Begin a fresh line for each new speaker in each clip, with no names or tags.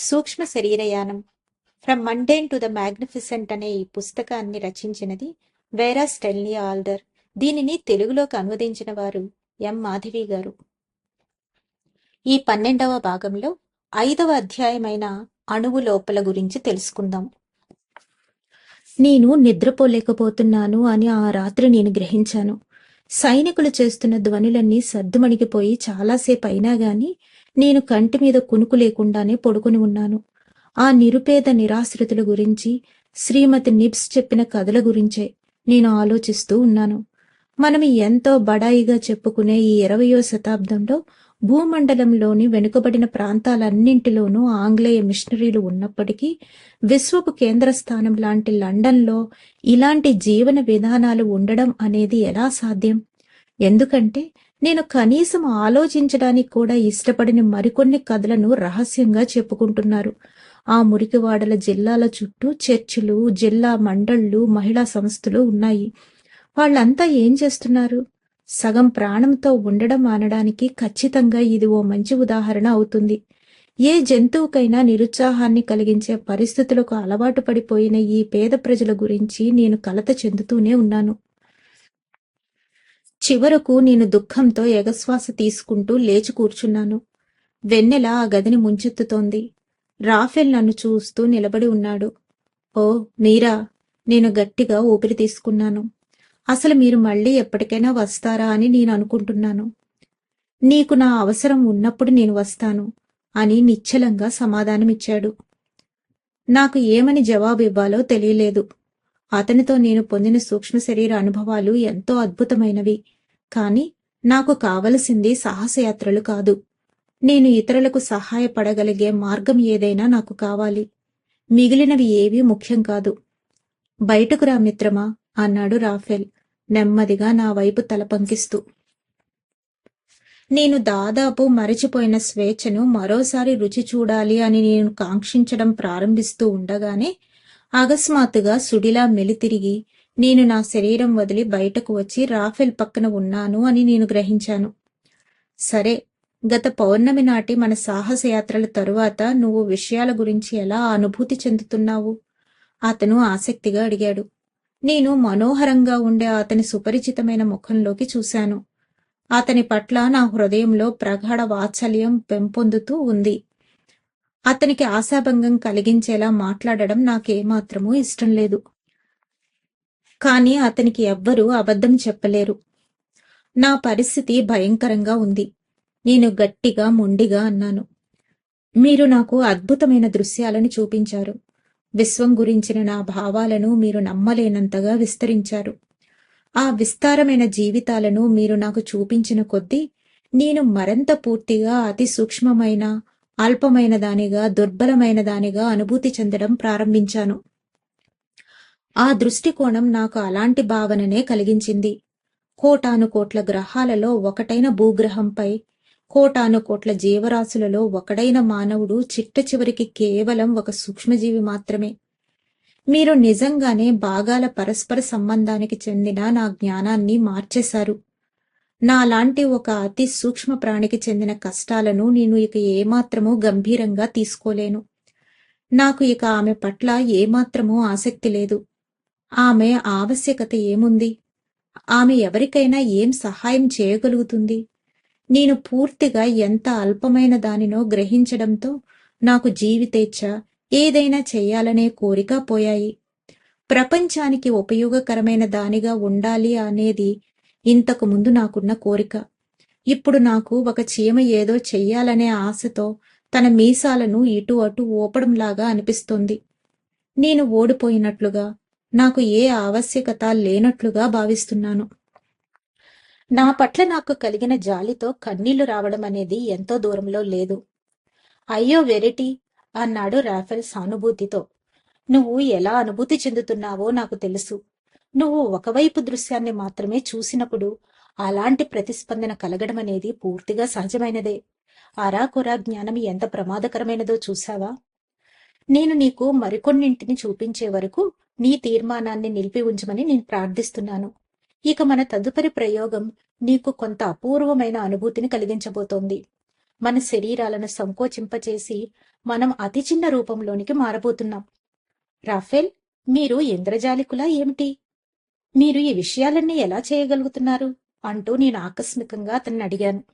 సూక్ష్మ శరీరయానం. From mundane to the magnificent అనే ఈ పుస్తకాన్ని రచించినది వేరా స్టెల్నీ ఆల్డర్. దీనిని తెలుగులోకి అనువదించిన వారు ఎం మాధవి గారు. ఈ పన్నెండవ భాగంలో ఐదవ అధ్యాయమైన అణువు లోపల గురించి తెలుసుకుందాం. నేను నిద్రపోలేకపోతున్నాను అని ఆ రాత్రి నేను గ్రహించాను. సైనికులు చేస్తున్న ధ్వనులన్నీ సద్దుమణిగిపోయి చాలాసేపు అయినా గాని నేను కంటి మీద కునుకు లేకుండానే పడుకుని ఉన్నాను. ఆ నిరుపేద నిరాశ్రితుల గురించి శ్రీమతి నిబ్స్ చెప్పిన కథల గురించే నేను ఆలోచిస్తూ ఉన్నాను. మనం ఎంతో బడాయిగా చెప్పుకునే ఈ ఇరవయో శతాబ్దంలో భూమండలంలోని వెనుకబడిన ప్రాంతాలన్నింటిలోనూ ఆంగ్లేయ మిషనరీలు ఉన్నప్పటికీ విశ్వపు కేంద్ర స్థానం లాంటి లండన్లో ఇలాంటి జీవన విధానాలు ఉండడం అనేది ఎలా సాధ్యం? ఎందుకంటే నేను కనీసం ఆలోచించడానికి కూడా ఇష్టపడిన మరికొన్ని కథలను రహస్యంగా చెప్పుకుంటున్నారు. ఆ మురికివాడల జిల్లాల చుట్టూ చర్చిలు జిల్లా మండళ్ళు మహిళా సంస్థలు ఉన్నాయి. వాళ్ళంతా ఏం చేస్తున్నారు? సగం ప్రాణంతో ఉండడం మానడానికి ఖచ్చితంగా ఇది ఓ మంచి ఉదాహరణ అవుతుంది. ఏ జంతువుకైనా నిరుత్సాహాన్ని కలిగించే పరిస్థితులకు అలవాటు పడిపోయిన ఈ పేద ప్రజల గురించి నేను కలత చెందుతూనే ఉన్నాను. చివరకు నేను దుఃఖంతో ఎగశ్వాస తీసుకుంటూ లేచి కూర్చున్నాను. వెన్నెల ఆ గదిని ముంచెత్తుతోంది. రాఫెల్ నన్ను చూస్తూ నిలబడి ఉన్నాడు. ఓ మీరా నేను గట్టిగా ఊపిరి తీసుకున్నాను. అసలు మీరు మళ్ళీ ఎప్పటికైనా వస్తారా అని నేను అనుకుంటున్నాను. నీకు నా అవసరం ఉన్నప్పుడు నేను వస్తాను అని నిశ్చలంగా సమాధానమిచ్చాడు. నాకు ఏమని జవాబు ఇవ్వాలో తెలియలేదు. అతనితో నేను పొందిన సూక్ష్మ శరీర అనుభవాలు ఎంతో అద్భుతమైనవి కాని నాకు కావలసింది సాహసయాత్రలు కాదు. నేను ఇతరులకు సహాయపడగలిగే మార్గం ఏదైనా నాకు కావాలి. మిగిలినవి ఏవీ ముఖ్యం కాదు. బయటకు రా మిత్రమా అన్నాడు రాఫెల్. నెమ్మదిగా నా వైపు తల పంకిస్తూ. నేను దాదాపు మరచిపోయిన స్వేచ్ఛను మరోసారి రుచి చూడాలి అని నేను కాంక్షించడం ప్రారంభిస్తూ ఉండగానే అకస్మాత్తుగా సుడిలా మెలితిరిగి నేను నా శరీరం వదిలి బయటకు వచ్చి రాఫెల్ పక్కన ఉన్నాను అని నేను గ్రహించాను. సరే గత పౌర్ణమి నాటి మన సాహసయాత్రల తరువాత నువ్వు విషయాల గురించి ఎలా అనుభూతి చెందుతున్నావు? అతను ఆసక్తిగా అడిగాడు. నేను మనోహరంగా ఉండే అతని సుపరిచితమైన ముఖంలోకి చూశాను. అతని పట్ల నా హృదయంలో ప్రగాఢ వాత్సల్యం పెంపొందుతూ ఉంది. అతనికి ఆశాభంగం కలిగించేలా మాట్లాడడం నాకేమాత్రమూ ఇష్టం లేదు. కానీ అతనికి ఎవ్వరూ అబద్ధం చెప్పలేరు. నా పరిస్థితి భయంకరంగా ఉంది. నేను గట్టిగా మొండిగా అన్నాను. మీరు నాకు అద్భుతమైన దృశ్యాలను చూపించారు. విశ్వం గురించిన నా భావాలను మీరు నమ్మలేనంతగా విస్తరించారు. ఆ విస్తారమైన జీవితాలను మీరు నాకు చూపించిన కొద్దీ నేను మరింత పూర్తిగా అతి సూక్ష్మమైన అల్పమైన దానిగా దుర్బలమైన దానిగా అనుభూతి చెందడం ప్రారంభించాను. ఆ దృష్టికోణం నాకు అలాంటి భావననే కలిగించింది. కోటాను కోట్ల గ్రహాలలో ఒకటైన భూగ్రహంపై కోటాను కోట్ల జీవరాశులలో ఒకడైన మానవుడు చిట్ట చివరికి కేవలం ఒక సూక్ష్మజీవి మాత్రమే. మీరు నిజంగానే భాగాల పరస్పర సంబంధానికి చెందిన నా జ్ఞానాన్ని మార్చేశారు. నాలాంటి ఒక అతి సూక్ష్మ ప్రాణికి చెందిన కష్టాలను నేను ఇక ఏమాత్రమూ గంభీరంగా తీసుకోలేను. నాకు ఇక ఆమె పట్ల ఏమాత్రమూ ఆసక్తి లేదు. ఆమె ఆవశ్యకత ఏముంది? ఆమె ఎవరికైనా ఏం సహాయం చేయగలుగుతుంది? నేను పూర్తిగా ఎంత అల్పమైన దానినో గ్రహించడంతో నాకు జీవితేచ్ఛ ఏదైనా చెయ్యాలనే కోరిక పోయాయి. ప్రపంచానికి ఉపయోగకరమైన దానిగా ఉండాలి అనేది ఇంతకు ముందు నాకున్న కోరిక. ఇప్పుడు నాకు ఒక చీమ ఏదో చెయ్యాలనే ఆశతో తన మీసాలను ఇటు అటు ఊపడంలాగా అనిపిస్తుంది. నేను ఓడిపోయినట్లుగా నాకు ఏ ఆవశ్యకత లేనట్లుగా భావిస్తున్నాను. నా పట్ల నాకు కలిగిన జాలితో కన్నీళ్ళు రావడం అనేది ఎంతో దూరంలో లేదు. అయ్యో వెరిటీ! అన్నాడు రాఫెల్ సానుభూతితో. నువ్వు ఎలా అనుభూతి చెందుతున్నావో నాకు తెలుసు. నువ్వు ఒకవైపు దృశ్యాన్ని మాత్రమే చూసినప్పుడు అలాంటి ప్రతిస్పందన కలగడం అనేది పూర్తిగా సహజమైనదే. అరాకొరా జ్ఞానం ఎంత ప్రమాదకరమైనదో చూసావా నేను నీకు మరికొన్నింటిని చూపించే వరకు నీ తీర్మానాన్ని నిలిపి ఉంచమని నేను ప్రార్థిస్తున్నాను. ఇక మన తదుపరి ప్రయోగం నీకు కొంత అపూర్వమైన అనుభూతిని కలిగించబోతోంది. మన శరీరాలను సంకోచింపచేసి మనం అతి చిన్న రూపంలోనికి మారబోతున్నాం. రాఫెల్ మీరు ఇంద్రజాలికులా ఏమిటి? మీరు ఈ విషయాలన్నీ ఎలా చేయగలుగుతున్నారు? అంటూ నేను ఆకస్మికంగా అతన్ని అడిగాను.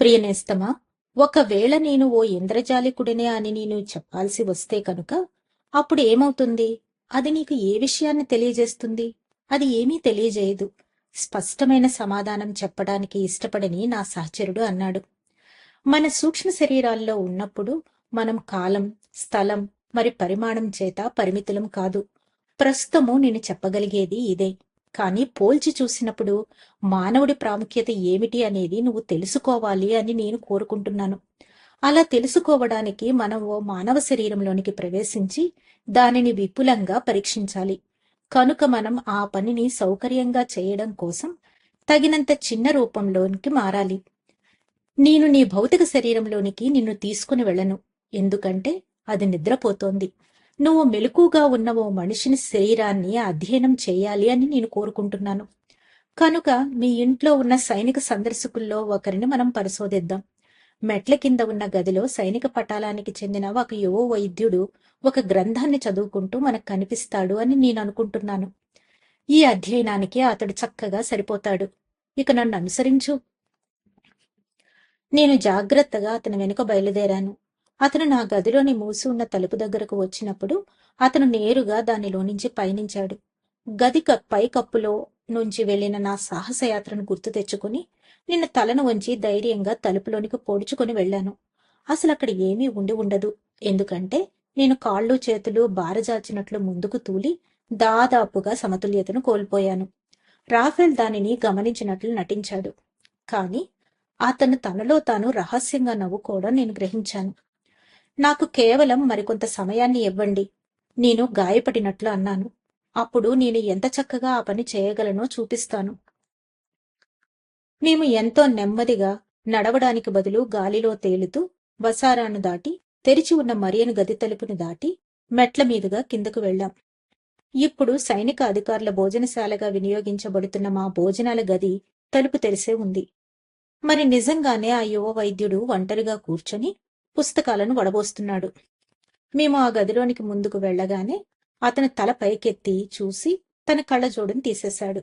ప్రియనేస్తమా ఒకవేళ నేను ఓ ఇంద్రజాలికుడినే అని నేను చెప్పాల్సి వస్తే కనుక అప్పుడు ఏమవుతుంది? అది నీకు ఏ విషయాన్ని తెలియజేస్తుంది? అది ఏమీ తెలియజేయదు. స్పష్టమైన సమాధానం చెప్పడానికి ఇష్టపడని నా సహచరుడు అన్నాడు. మన సూక్ష్మ శరీరాల్లో ఉన్నప్పుడు మనం కాలం స్థలం మరి పరిమాణం చేత పరిమితులం కాదు. ప్రస్తుతము నేను చెప్పగలిగేది ఇదే. కానీ పోల్చి చూసినప్పుడు మానవుడి ప్రాముఖ్యత ఏమిటి అనేది నువ్వు తెలుసుకోవాలి అని నేను కోరుకుంటున్నాను. అలా తెలుసుకోవడానికి మనం ఓ మానవ శరీరంలోనికి ప్రవేశించి దానిని విపులంగా పరీక్షించాలి. కనుక మనం ఆ పనిని సౌకర్యంగా చేయడం కోసం తగినంత చిన్న రూపంలోనికి మారాలి. నేను నీ భౌతిక శరీరంలోనికి నిన్ను తీసుకుని వెళ్ళను. ఎందుకంటే అది నిద్రపోతోంది. నువ్వు మెలకుగా ఉన్న ఓ మనిషిని శరీరాన్ని అధ్యయనం చేయాలి అని నేను కోరుకుంటున్నాను. కనుక మీ ఇంట్లో ఉన్న సైనిక సందర్శకుల్లో ఒకరిని మనం పరిశోధిద్దాం. మెట్ల కింద ఉన్న గదిలో సైనిక పటాలానికి చెందిన ఒక యువ వైద్యుడు ఒక గ్రంథాన్ని చదువుకుంటూ మనకు కనిపిస్తాడు అని నేను అనుకుంటున్నాను. ఈ అధ్యయనానికి అతడు చక్కగా సరిపోతాడు. ఇక నన్ను అనుసరించు. నేను జాగ్రత్తగా అతని వెనుక బయలుదేరాను. అతను నా గదిలోని మూసి ఉన్న తలుపు దగ్గరకు వచ్చినప్పుడు అతను నేరుగా దానిలో నుంచి పయనించాడు. గది పై కప్పులో నుంచి వెళ్ళిన నా సాహసయాత్రను గుర్తు తెచ్చుకుని నిన్న తలను వంచి ధైర్యంగా తలుపులోనికి పొడుచుకొని వెళ్ళాను. అసలు అక్కడ ఏమీ ఉండి ఉండదు. ఎందుకంటే నేను కాళ్ళు చేతులు బారజాచినట్లు ముందుకు తూలి దాదాపుగా సమతుల్యతను కోల్పోయాను. రాఫెల్ దానిని గమనించినట్లు నటించాడు. కాని అతను తనలో తాను రహస్యంగా నవ్వుకోవడం నేను గ్రహించాను. నాకు కేవలం మరికొంత సమయాన్ని ఇవ్వండి. నేను గాయపడినట్లు అన్నాను. అప్పుడు నేను ఎంత చక్కగా ఆ పని చేయగలనో చూపిస్తాను. మేము ఎంతో నెమ్మదిగా నడవడానికి బదులు గాలిలో తేలుతూ వసారాను దాటి తెరిచి ఉన్న మరియను గది తలుపును దాటి మెట్ల మీదుగా కిందకు వెళ్ళాం. ఇప్పుడు సైనిక అధికారుల భోజనశాలగా వినియోగించబడుతున్న మా భోజనాల గది తలుపు తెరిసే ఉంది. మరి నిజంగానే ఆ యువ వైద్యుడు ఒంటరిగా కూర్చొని పుస్తకాలను వడబోస్తున్నాడు. మేము ఆ గదిలోనికి ముందుకు వెళ్ళగానే అతను తల పైకెత్తి చూసి తన కళ్ళజోడును తీసేశాడు.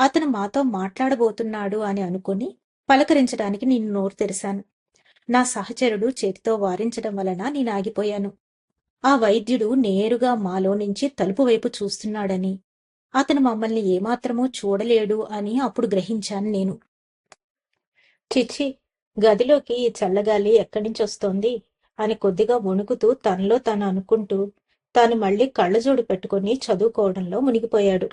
అతను మాతో మాట్లాడబోతున్నాడు అని అనుకుని పలకరించడానికి నేను నోరు తెరిశాను. నా సహచరుడు చేతితో వారించడం వలన నేను ఆగిపోయాను. ఆ వైద్యుడు నేరుగా మాలో నుంచి తలుపు వైపు చూస్తున్నాడని అతను మమ్మల్ని ఏమాత్రమూ చూడలేడు అని అప్పుడు గ్రహించాను నేను. చిచ్చి గదిలోకి ఈ చల్లగాలి ఎక్కడి నుంచి వస్తోంది? అని కొద్దిగా వణుకుతూ తనలో తాను అనుకుంటూ తాను మళ్ళీ కళ్ళజోడు పెట్టుకుని చదువుకోవడంలో మునిగిపోయాడు.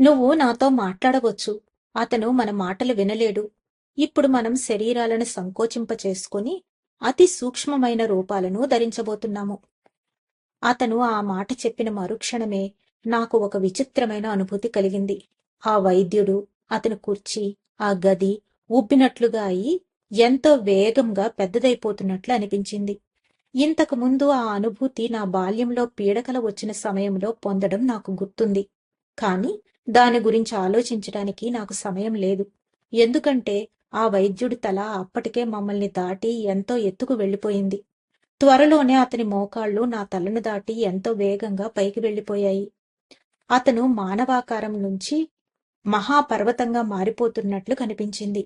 నువ్వు నాతో మాట్లాడవచ్చు. అతను మన మాటలు వినలేడు. ఇప్పుడు మనం శరీరాలను సంకోచింప చేసుకుని అతి సూక్ష్మమైన రూపాలను ధరించబోతున్నాము. అతను ఆ మాట చెప్పిన మరుక్షణమే నాకు ఒక విచిత్రమైన అనుభూతి కలిగింది. ఆ వైద్యుడు అతని కుర్చీ ఆ గది ఉబ్బినట్లుగా అయి ఎంతో వేగంగా పెద్దదైపోతున్నట్లు అనిపించింది. ఇంతకు ముందు ఆ అనుభూతి నా బాల్యంలో పీడకల వచ్చిన సమయంలో పొందడం నాకు గుర్తుంది. కాని దాని గురించి ఆలోచించడానికి నాకు సమయం లేదు. ఎందుకంటే ఆ వైద్యుడి తల అప్పటికే మమ్మల్ని దాటి ఎంతో ఎత్తుకు వెళ్ళిపోయింది. త్వరలోనే అతని మోకాళ్ళు నా తలను దాటి ఎంతో వేగంగా పైకి వెళ్ళిపోయాయి. అతను మానవాకారం నుంచి మహాపర్వతంగా మారిపోతున్నట్లు కనిపించింది.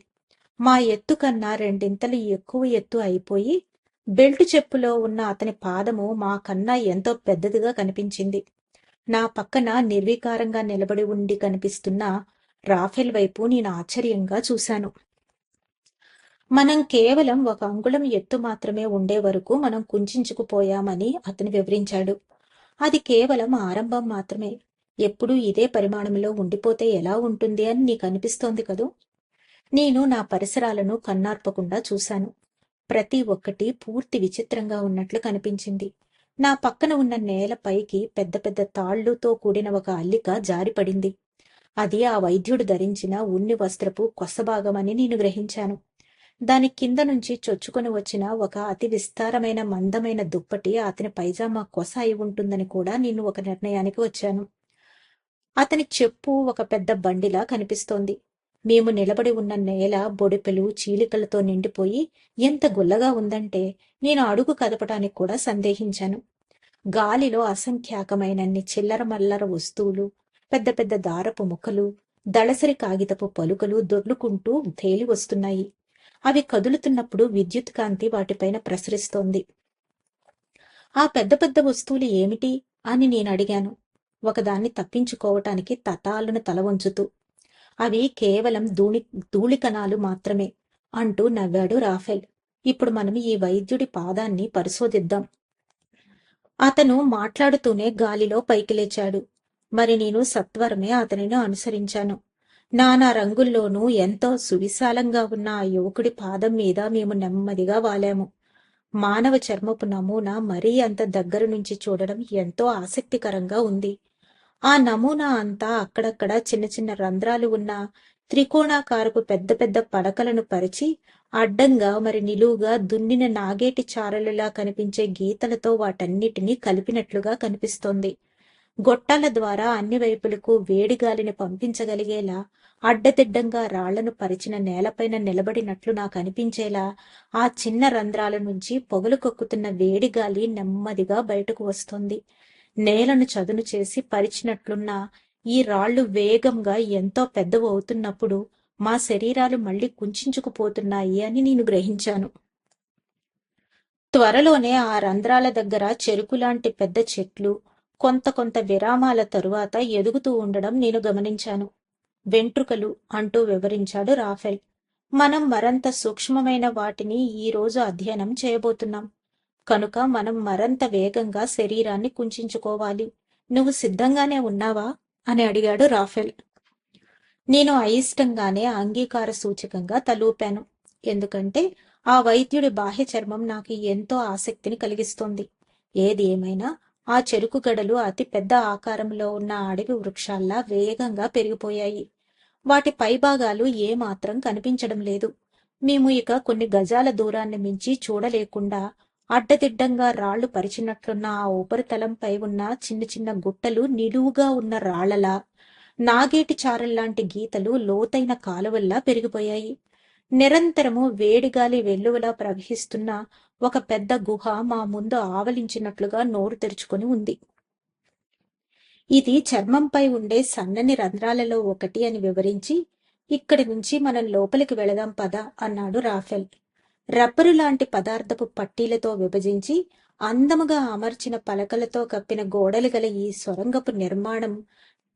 మా ఎత్తు కన్నా రెండింతలు ఎక్కువ ఎత్తు అయిపోయి బెల్ట్ చెప్పులో ఉన్న అతని పాదము మా కన్నా ఎంతో పెద్దదిగా కనిపించింది. నా పక్కన నిర్వికారంగా నిలబడి ఉండి కనిపిస్తున్న రాఫెల్ వైపు నేను ఆశ్చర్యంగా చూశాను. మనం కేవలం ఒక అంగుళం ఎత్తు మాత్రమే ఉండే వరకు మనం కుంచుకుపోయామని అతను వివరించాడు. అది కేవలం ఆరంభం మాత్రమే. ఎప్పుడూ ఇదే పరిమాణంలో ఉండిపోతే ఎలా ఉంటుంది అని నీకు అనిపిస్తోంది కదూ? నేను నా పరిసరాలను కన్నార్పకుండా చూశాను. ప్రతి ఒక్కటి పూర్తి విచిత్రంగా ఉన్నట్లు కనిపించింది. నా పక్కన ఉన్న నేలపైకి పెద్ద పెద్ద తాళ్ళుతో కూడిన ఒక అల్లిక జారిపడింది అది ఆ వైద్యుడు ధరించిన ఉన్ని వస్త్రపు కొసభాగమని నేను గ్రహించాను. దాని కింద నుంచి చొచ్చుకొని వచ్చిన ఒక అతి విస్తారమైన మందమైన దుప్పటి అతని పైజామా కొస అయి ఉంటుందని కూడా నేను ఒక నిర్ణయానికి వచ్చాను. అతని చెప్పు ఒక పెద్ద బండిలా కనిపిస్తోంది. మేము నిలబడి ఉన్న నేల బొడిపెలు చీలికలతో నిండిపోయి ఎంత గుల్లగా ఉందంటే నేను అడుగు కదపటానికి కూడా సందేహించాను. గాలిలో అసంఖ్యాకమైనన్ని చిల్లర మల్లర వస్తువులు పెద్ద పెద్ద దారపు ముఖలు దళసరి కాగితపు పలుకలు దొర్లుకుంటూ తేలి వస్తున్నాయి. అవి కదులుతున్నప్పుడు విద్యుత్ కాంతి వాటిపైన ప్రసరిస్తోంది. ఆ పెద్ద పెద్ద వస్తువులు ఏమిటి అని నేను అడిగాను. ఒకదాన్ని తప్పించుకోవటానికి తటాలను తల వంచుతూ అవి కేవలం ధూళి ధూళికణాలు మాత్రమే అంటూ నవ్వాడు రాఫెల్. ఇప్పుడు మనం ఈ వైద్యుడి పాదాన్ని పరిశోధిద్దాం. అతను మాట్లాడుతూనే గాలిలో పైకి లేచాడు. మరి నేను సత్వరమే అతనిని అనుసరించాను. నానా రంగుల్లోనూ ఎంతో సువిశాలంగా ఉన్న ఆ యువకుడి పాదం మీద మేము నెమ్మదిగా వాలాము. మానవ చర్మపు నమూనా మరీ అంత దగ్గర నుంచి చూడడం ఎంతో ఆసక్తికరంగా ఉంది. ఆ నమూనా అంతా అక్కడక్కడ చిన్న చిన్న రంధ్రాలు ఉన్న త్రికోణాకారపు పెద్ద పెద్ద పడకలను పరిచి అడ్డంగా మరి నిలువుగా దున్నిన నాగేటి చారలులా కనిపించే గీతలతో వాటన్నిటినీ కలిపినట్లుగా కనిపిస్తోంది. గొట్టాల ద్వారా అన్ని వైపులకు వేడిగాలిని పంపించగలిగేలా అడ్డదిడ్డంగా రాళ్ళను పరిచిన నేలపైన నిలబడినట్లు నాకు అనిపించేలా ఆ చిన్న రంధ్రాల నుంచి పొగలు కొక్కుతున్న వేడి గాలి నెమ్మదిగా బయటకు వస్తోంది. నేలను చదును చేసి పరిచినట్లున్న ఈ రాళ్ళు వేగంగా ఎంతో పెద్దవు అవుతున్నప్పుడు మా శరీరాలు మళ్ళీ కుంచుకుపోతున్నాయి అని నేను గ్రహించాను. త్వరలోనే ఆ రంధ్రాల దగ్గర చెరుకు లాంటి పెద్ద చెట్లు కొంత కొంత విరామాల తరువాత ఎదుగుతూ ఉండడం నేను గమనించాను. వెంట్రుకలు అంటూ వివరించాడు రాఫెల్. మనం మరంత సూక్ష్మమైన వాటిని ఈ రోజు అధ్యయనం చేయబోతున్నాం. కనుక మనం మరంత వేగంగా శరీరాన్ని కుంచుకోవాలి నువ్వు సిద్ధంగానే ఉన్నావా? అని అడిగాడు రాఫెల్. నేను అయిష్టంగానే అంగీకార సూచకంగా తలూపాను. ఎందుకంటే ఆ వైద్యుడి బాహ్య చర్మం నాకు ఎంతో ఆసక్తిని కలిగిస్తోంది. ఏది ఏమైనా ఆ చెరుకు గడలు అతి పెద్ద ఆకారంలో ఉన్న అడవి వృక్షాల్లా వేగంగా పెరిగిపోయాయి. వాటి పైభాగాలు ఏమాత్రం కనిపించడం లేదు. మేము ఇక కొన్ని గజాల దూరాన్ని మించి చూడలేకుండా అడ్డదిడ్డంగా రాళ్ళు పరిచినట్లున్న ఆ ఉపరితలంపై ఉన్న చిన్న చిన్న గుట్టలు నిలువుగా ఉన్న రాళ్ళలా నాగేటి చారల్లాంటి గీతలు లోతైన కాలువల్లా పెరిగిపోయాయి. నిరంతరము వేడిగాలి వెల్లువలా ప్రవహిస్తున్న ఒక పెద్ద గుహ మా ముందు ఆవలించినట్లుగా నోరు తెరుచుకొని ఉంది. ఇది చర్మంపై ఉండే సన్నని రంధ్రాలలో ఒకటి అని వివరించి ఇక్కడి నుంచి మనం లోపలికి వెళదాం పద అన్నాడు రాఫెల్. రబ్బరు లాంటి పదార్థపు పట్టీలతో విభజించి అందముగా అమర్చిన పలకలతో కప్పిన గోడలు గల ఈ సొరంగపు నిర్మాణం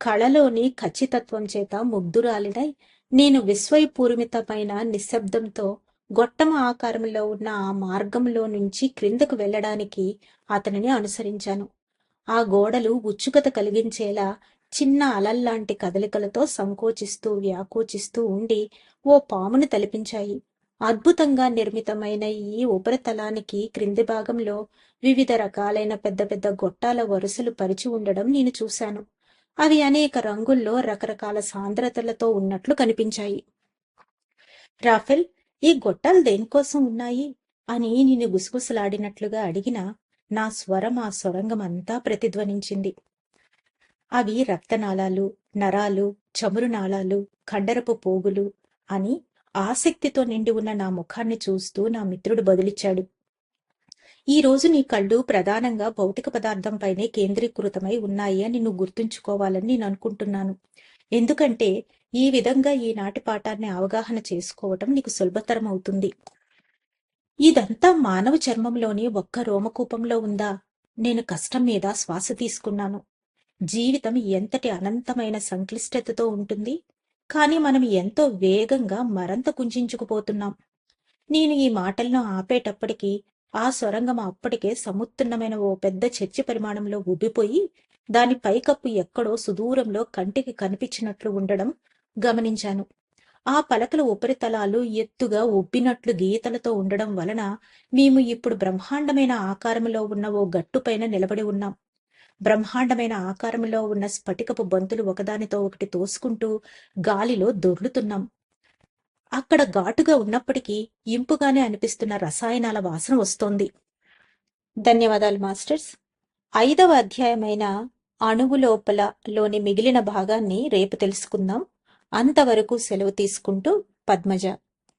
కళలోని ఖచ్చితత్వం చేత ముగ్ధురాలినై నేను విశ్వయపూరిమితమైన నిశ్శబ్దంతో గొట్టమ ఆకారంలో ఉన్న ఆ మార్గంలో నుంచి క్రిందకు వెళ్ళడానికి అతనిని అనుసరించాను. ఆ గోడలు ఉత్సుకత కలిగించేలా చిన్న అలల్లాంటి కదలికలతో సంకోచిస్తూ వ్యాకోచిస్తూ ఉండి ఓ పామును తలిపించాయి. అద్భుతంగా నిర్మితమైన ఈ ఉపరితలానికి క్రింది భాగంలో వివిధ రకాలైన పెద్ద పెద్ద గొట్టాల వరుసలు పరిచి ఉండడం నేను చూశాను. అవి అనేక రంగుల్లో రకరకాల సాంద్రతలతో ఉన్నట్లు కనిపించాయి. రాఫెల్ ఈ గొట్టాలు దేనికోసం ఉన్నాయి అని నేను గుసగుసలాడినట్లుగా అడిగిన నా స్వరం ఆ సొరంగమంతా ప్రతిధ్వనించింది. అవి రక్తనాళాలు నరాలు చమురు నాళాలు కండరపు పోగులు అని ఆసక్తితో నిండి ఉన్న నా ముఖాన్ని చూస్తూ నా మిత్రుడు బదులిచ్చాడు. ఈ రోజు నీ కళ్ళు ప్రధానంగా భౌతిక పదార్థంపైనే కేంద్రీకృతమై ఉన్నాయి అని నువ్వు గుర్తుంచుకోవాలని నేను అనుకుంటున్నాను. ఎందుకంటే ఈ విధంగా ఈనాటి పాఠాన్ని అవగాహన చేసుకోవటం నీకు సులభతరం అవుతుంది. ఇదంతా మానవ చర్మంలోని ఒక్క రోమకూపంలో ఉందా? నేను కష్టం మీద శ్వాస తీసుకున్నాను. జీవితం ఎంతటి అనంతమైన సంక్లిష్టతతో ఉంటుంది? కానీ మనం ఎంతో వేగంగా మరంత కుంచుకుపోతున్నాం నేను ఈ మాటలను ఆపేటప్పటికీ ఆ సొరంగం అప్పటికే సముత్తున్నమైన ఓ పెద్ద చర్చి పరిమాణంలో ఉబ్బిపోయి దాని పైకప్పు ఎక్కడో సుదూరంలో కంటికి కనిపించినట్లు ఉండడం గమనించాను. ఆ పలకల ఉపరితలాలు ఎత్తుగా ఉబ్బినట్లు గీతలతో ఉండడం వలన మేము ఇప్పుడు బ్రహ్మాండమైన ఆకారంలో ఉన్న ఓ గట్టుపైన నిలబడి ఉన్నాం. బ్రహ్మాండమైన ఆకారంలో ఉన్న స్ఫటికపు బంతులు ఒకదానితో ఒకటి తోసుకుంటూ గాలిలో దొర్లుతున్నాం. అక్కడ ఘాటుగా ఉన్నప్పటికీ ఇంపుగానే అనిపిస్తున్న రసాయనాల వాసన వస్తోంది. ధన్యవాదాలు మాస్టర్స్. ఐదవ అధ్యాయమైన అణువు లోపల లోని మిగిలిన భాగాన్ని రేపు తెలుసుకుందాం. అంతవరకు సెలవు తీసుకుంటూ పద్మజ.